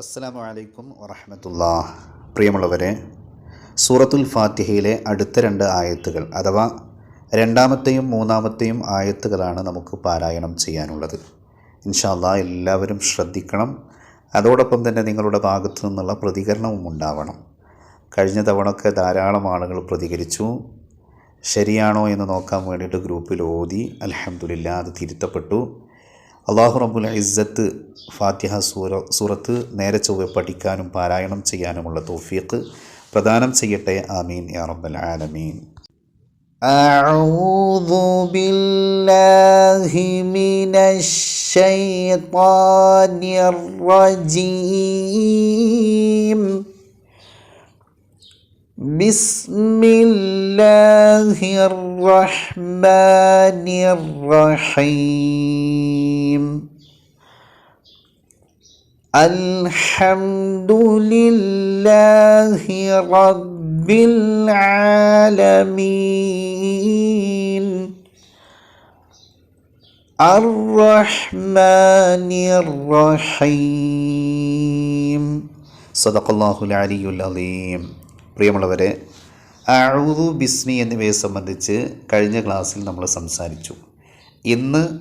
അസ്സലാമു അലൈക്കും വറഹമത്തുള്ള പ്രിയമുള്ളവരെ സൂറത്തുൽ ഫാത്തിഹയിലെ അടുത്ത രണ്ട് ആയത്തുകൾ അഥവാ രണ്ടാമത്തെയും മൂന്നാമത്തെയും ആയത്തുകളാണ് നമുക്ക് പാരായണം ചെയ്യാനുള്ളത്. ഇൻഷാല്ല എല്ലാവരും ശ്രദ്ധിക്കണം. അതോടൊപ്പം തന്നെ നിങ്ങളുടെ ഭാഗത്തു നിന്നുള്ള പ്രതികരണവും ഉണ്ടാവണം. കഴിഞ്ഞ തവണയൊക്കെ ധാരാളം ആളുകൾ പ്രതികരിച്ചു. ശരിയാണോ എന്ന് നോക്കാൻ വേണ്ടിയിട്ട് ഗ്രൂപ്പിൽ ഓതി. അലഹമുല്ല അത് തിരുത്തപ്പെട്ടു. അള്ളാഹു റബ്ബുൽ ഇസ്സത്ത് ഫാത്തിഹ സൂറ സൂറത്ത് നേരെ ചൊവ്വെ പഠിക്കാനും പാരായണം ചെയ്യാനുമുള്ള തൗഫീഖ് പ്രദാനം ചെയ്യട്ടെ ആമീൻ യാ റബ്ബൽ ആലമീൻ أعوذ بالله من الشيطان الرجيم بسم الله الرحمن الرحيم الحمد لله رب العالمين الرحمن الرحيم സദഖല്ലാഹുൽ അലിയുൽ അലീം പ്രിയമുള്ളവരെ അഊദു ബിസ്മി എന്നിവയെ സംബന്ധിച്ച് കഴിഞ്ഞ ക്ലാസ്സിൽ നമ്മൾ സംസാരിച്ചു. ഇന്ന്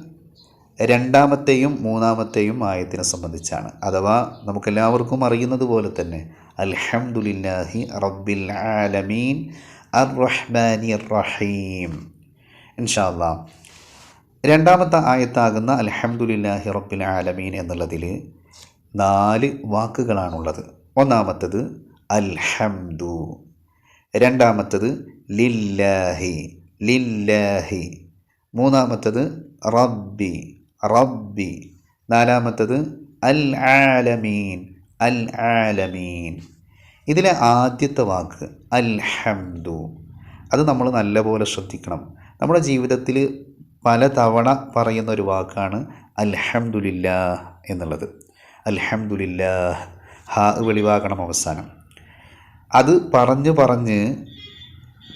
രണ്ടാമത്തെയും മൂന്നാമത്തെയും ആയത്തിനെ സംബന്ധിച്ചാണ്. അഥവാ നമുക്കെല്ലാവർക്കും അറിയുന്നത് പോലെ തന്നെ അൽഹംദുലില്ലാഹി റബ്ബിൽ ആലമീൻ അർ റഹ്മാനി റഹീം ഇൻഷാല്ലാ രണ്ടാമത്തെ ആയത്താകുന്ന അൽഹംദുലില്ലാഹി റബ്ബിൽ ആലമീൻ എന്നുള്ളതിൽ നാല് വാക്കുകളാണുള്ളത്. ഒന്നാമത്തത് അൽഹംദു. രണ്ടാമത്തത് ലില്ലാഹി ലില്ലാഹി. മൂന്നാമത്തത് റബ്ബി റബ്ബി. നാലാമത്തത് അൽ ആലമീൻ അൽ ആലമീൻ ഇതിലെ ആദ്യത്തെ വാക്ക് അൽഹംദു. അത് നമ്മൾ നല്ലപോലെ ശ്രദ്ധിക്കണം. നമ്മുടെ ജീവിതത്തിൽ പല തവണ പറയുന്ന ഒരു വാക്കാണ് അൽഹംദുലില്ലാ എന്നുള്ളത്. അൽഹംദുലില്ലാ ഹാ വെളിവാകണം അവസാനം. അത് പറഞ്ഞ് പറഞ്ഞ്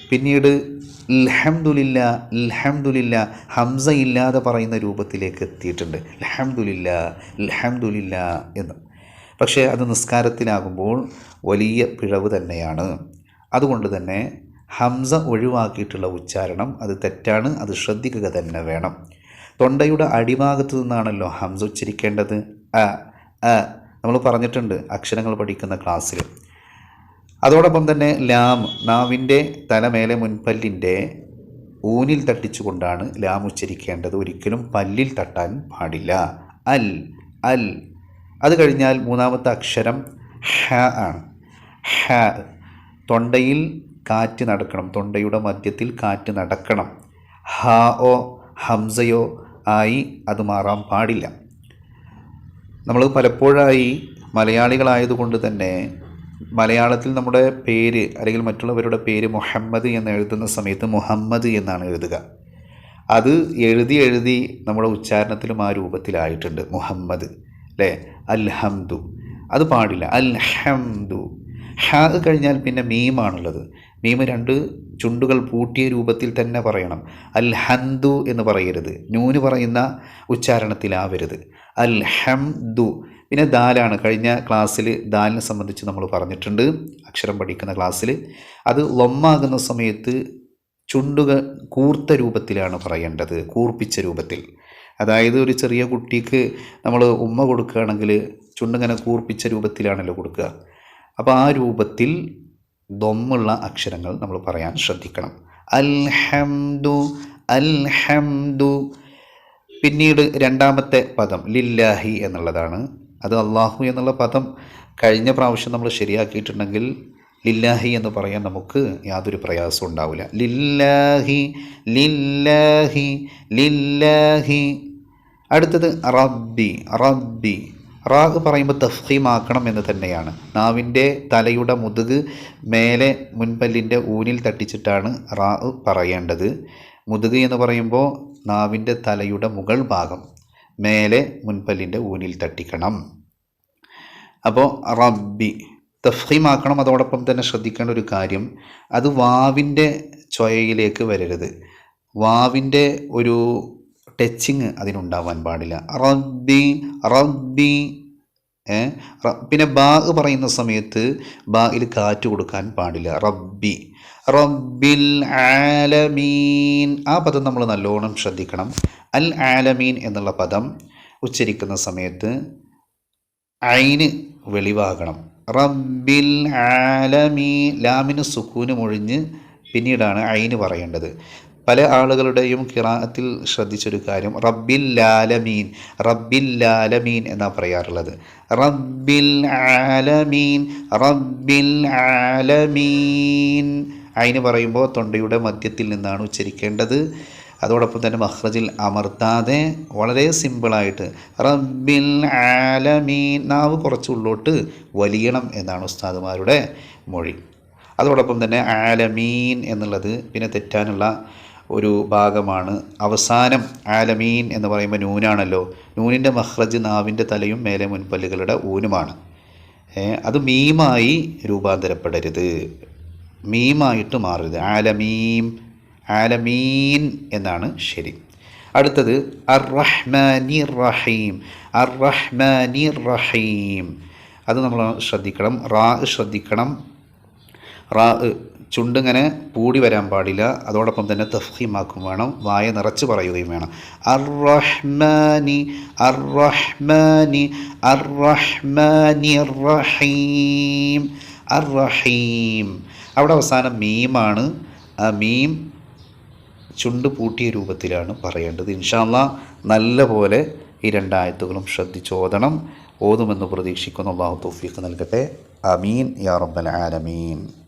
പിന്നീട് ലഹംദുലില്ല ലഹംദുലില്ല ഹംസ ഇല്ലാതെ പറയുന്ന രൂപത്തിലേക്ക് എത്തിയിട്ടുണ്ട്. ലഹംദുലില്ല ലഹംദുലില്ല എന്ന്. പക്ഷേ അത് നിസ്കാരത്തിലാകുമ്പോൾ വലിയ പിഴവ് തന്നെയാണ്. അതുകൊണ്ട് തന്നെ ഹംസ ഒഴിവാക്കിയിട്ടുള്ള ഉച്ചാരണം അത് തെറ്റാണ് അത് ശ്രദ്ധിക്കുക തന്നെ വേണം. തൊണ്ടയുടെ അടിഭാഗത്തു നിന്നാണല്ലോ ഹംസ ഉച്ചരിക്കേണ്ടത്. അ നമ്മൾ പറഞ്ഞിട്ടുണ്ട് അക്ഷരങ്ങൾ പഠിക്കുന്ന ക്ലാസ്സിൽ. അതോടൊപ്പം തന്നെ ലാം നാവിന്റെ തലമേലെ മുൻപല്ലിന്റെ ഊനിൽ തട്ടിച്ചുകൊണ്ടാണ് ലാം ഉച്ചരിക്കേണ്ടത്. ഒരിക്കലും പല്ലിൽ തട്ടാൻ പാടില്ല. അൽ അൽ. അത് കഴിഞ്ഞാൽ മൂന്നാമത്തെ അക്ഷരം ഹ ആണ്. ഹ തൊണ്ടയിൽ കാറ്റ് നടക്കണം. തൊണ്ടയുടെ മധ്യത്തിൽ കാറ്റ് നടക്കണം. ഹ ഓ ഹംസയോ ആയി അത് മാറാൻ പാടില്ല. നമ്മൾ പലപ്പോഴായി മലയാളികളായതുകൊണ്ട് തന്നെ മലയാളത്തിൽ നമ്മുടെ പേര് അല്ലെങ്കിൽ മറ്റുള്ളവരുടെ പേര് മുഹമ്മദ് എന്ന് എഴുതുന്ന സമയത്ത് മുഹമ്മദ് എന്നാണ് എഴുതുക. അത് എഴുതി എഴുതി നമ്മുടെ ഉച്ചാരണത്തിലും ആ രൂപത്തിലായിട്ടുണ്ട്. മുഹമ്മദ് അല്ലേ? അൽഹംദു. അത് പാടില്ല. അൽഹംദു. ഹ കഴിഞ്ഞാൽ പിന്നെ മീമാണുള്ളത് മീമ് രണ്ട് ചുണ്ടുകൾ പൂട്ടിയ രൂപത്തിൽ തന്നെ പറയണം. അൽഹന്ദു എന്ന് പറയരുത്. നൂന് പറയുന്ന ഉച്ചാരണത്തിലാവരുത്. അൽഹംദു. പിന്നെ ദാലാണ്. കഴിഞ്ഞ ക്ലാസ്സിൽ ദാലിനെ സംബന്ധിച്ച് നമ്മൾ പറഞ്ഞിട്ടുണ്ട്. അക്ഷരം പഠിക്കുന്ന ക്ലാസ്സിൽ. അത് ലൊമ്മാകുന്ന സമയത്ത് ചുണ്ടുക കൂർത്ത രൂപത്തിലാണ് പറയേണ്ടത്. കൂർപ്പിച്ച രൂപത്തിൽ. അതായത് ഒരു ചെറിയ കുട്ടിക്ക് നമ്മൾ ഉമ്മ കൊടുക്കുകയാണെങ്കിൽ ചുണ്ടിങ്ങനെ കൂർപ്പിച്ച രൂപത്തിലാണല്ലോ കൊടുക്കുക. അപ്പോൾ ആ രൂപത്തിൽ ദൊമ്മുള്ള അക്ഷരങ്ങൾ നമ്മൾ പറയാൻ ശ്രദ്ധിക്കണം. അൽഹംദു അൽഹംദു. പിന്നീട് രണ്ടാമത്തെ പദം ലില്ലാഹി എന്നുള്ളതാണ്. അത് അള്ളാഹു എന്നുള്ള പദം കഴിഞ്ഞ പ്രാവശ്യം നമ്മൾ ശരിയാക്കിയിട്ടുണ്ടെങ്കിൽ ലില്ലാഹി എന്ന് പറയാൻ നമുക്ക് യാതൊരു പ്രയാസവും ഉണ്ടാവില്ല. ലില്ലാഹി ലില്ലാഹി ലില്ലാഹി. അടുത്തത് റബ്ബി റബ്ബി. റാഗ് പറയുമ്പോൾ തഫീമാക്കണം എന്ന് തന്നെയാണ്. നാവിന്റെ തലയുടെ മുതുക് മേലെ മുൻപല്ലിന്റെ ഊനിൽ തട്ടിച്ചിട്ടാണ് റാഹ് പറയേണ്ടത്. മുതുക് എന്ന് പറയുമ്പോൾ നാവിന്റെ തലയുടെ മുകൾ ഭാഗം. മേലെ മുൻപല്ലിന്റെ ഊനിൽ തട്ടിക്കണം. അപ്പോൾ റബ്ബി തഫീമാക്കണം അതോടൊപ്പം തന്നെ ശ്രദ്ധിക്കേണ്ട ഒരു കാര്യം അത് വാവിന്റെ ചൊയയിലേക്ക് വരരുത്. വാവിന്റെ ഒരു ടച്ചിങ് അതിനുണ്ടാവാൻ പാടില്ല. റബ്ബി റബ്ബി പിന്നെ ബാ പറയുന്ന സമയത്ത് ബായിൽ കാറ്റ് കൊടുക്കാൻ പാടില്ല. റബ്ബി. റബ്ബിൽ ആലമീൻ. ആ പദം നമ്മൾ നല്ലോണം ശ്രദ്ധിക്കണം. അൽ ആലമീൻ എന്നുള്ള പദം ഉച്ചരിക്കുന്ന സമയത്ത് ഐന് വെളിവാകണം. റബ്ബിൽ ആലമീ ലാമിന് സുക്കൂന് മൊഴിഞ്ഞ് പിന്നീടാണ് ഐന് പറയേണ്ടത്. പല ആളുകളുടെയും കിറാത്തിൽ ശ്രദ്ധിച്ചൊരു കാര്യം റബ്ബിൽ ലാലമീൻ റബ്ബിൽ ലാലമീൻ എന്നാണ് പറയാറുള്ളത്. റബ്ബിൽ ആലമീൻ റബ്ബിൽ ആലമീൻ അതിന് പറയുമ്പോൾ തൊണ്ടയുടെ മധ്യത്തിൽ നിന്നാണ് ഉച്ചരിക്കേണ്ടത്. അതോടൊപ്പം തന്നെ മഹ്റജിൽ അമർത്താതെ വളരെ സിമ്പിളായിട്ട് റബ്ബിൽ ആലമീൻ നാവ് കുറച്ച് ഉള്ളോട്ട് വലിയണം എന്നാണ് ഉസ്താദുമാരുടെ മൊഴി. അതോടൊപ്പം തന്നെ ആലമീൻ എന്നുള്ളത് പിന്നെ തെറ്റാനുള്ള ഒരു ഭാഗമാണ്. അവസാനം ആലമീൻ എന്ന് പറയുമ്പോൾ നൂനാണല്ലോ. നൂനിന്റെ മഹ്റജ് നാവിന്റെ തലയും മേലെ മുൻപല്ലുകളുടെ ഊനുമാണ്. അത് മീമായി രൂപാന്തരപ്പെടരുത്. മീമായിട്ട് മാറരുത്. ആലമീം ആലമീൻ എന്നാണ് ശരി. അടുത്തത് അർ റഹ്മാനി റഹീം അർ റഹ്മാനി റഹീം. അത് നമ്മൾ ശ്രദ്ധിക്കണം. റാ ശ്രദ്ധിക്കണം. റാ ചുണ്ടിങ്ങനെ പൂടി വരാൻ പാടില്ല. അതോടൊപ്പം തന്നെ തഫീമാക്കും വേണം. വായ നിറച്ച് പറയുകയും വേണം. അർ റഹ്മാനി അർ റഹ്മാനി അർ റഹ്മാനി റഹീം അർ റഹീം അവിടെ അവസാനം മീമാണ്. ആ മീം ചുണ്ട് പൂട്ടിയ രൂപത്തിലാണ് പറയേണ്ടത്. ഇൻഷാല്ല നല്ല പോലെ ഈ രണ്ടായത്തുകളും ശ്രദ്ധിച്ചോദണം ഓതുമെന്ന് പ്രതീക്ഷിക്കുന്നു. അള്ളാഹു തൗഫീഖ് നൽകട്ടെ. അമീൻ യാ ആലമീൻ.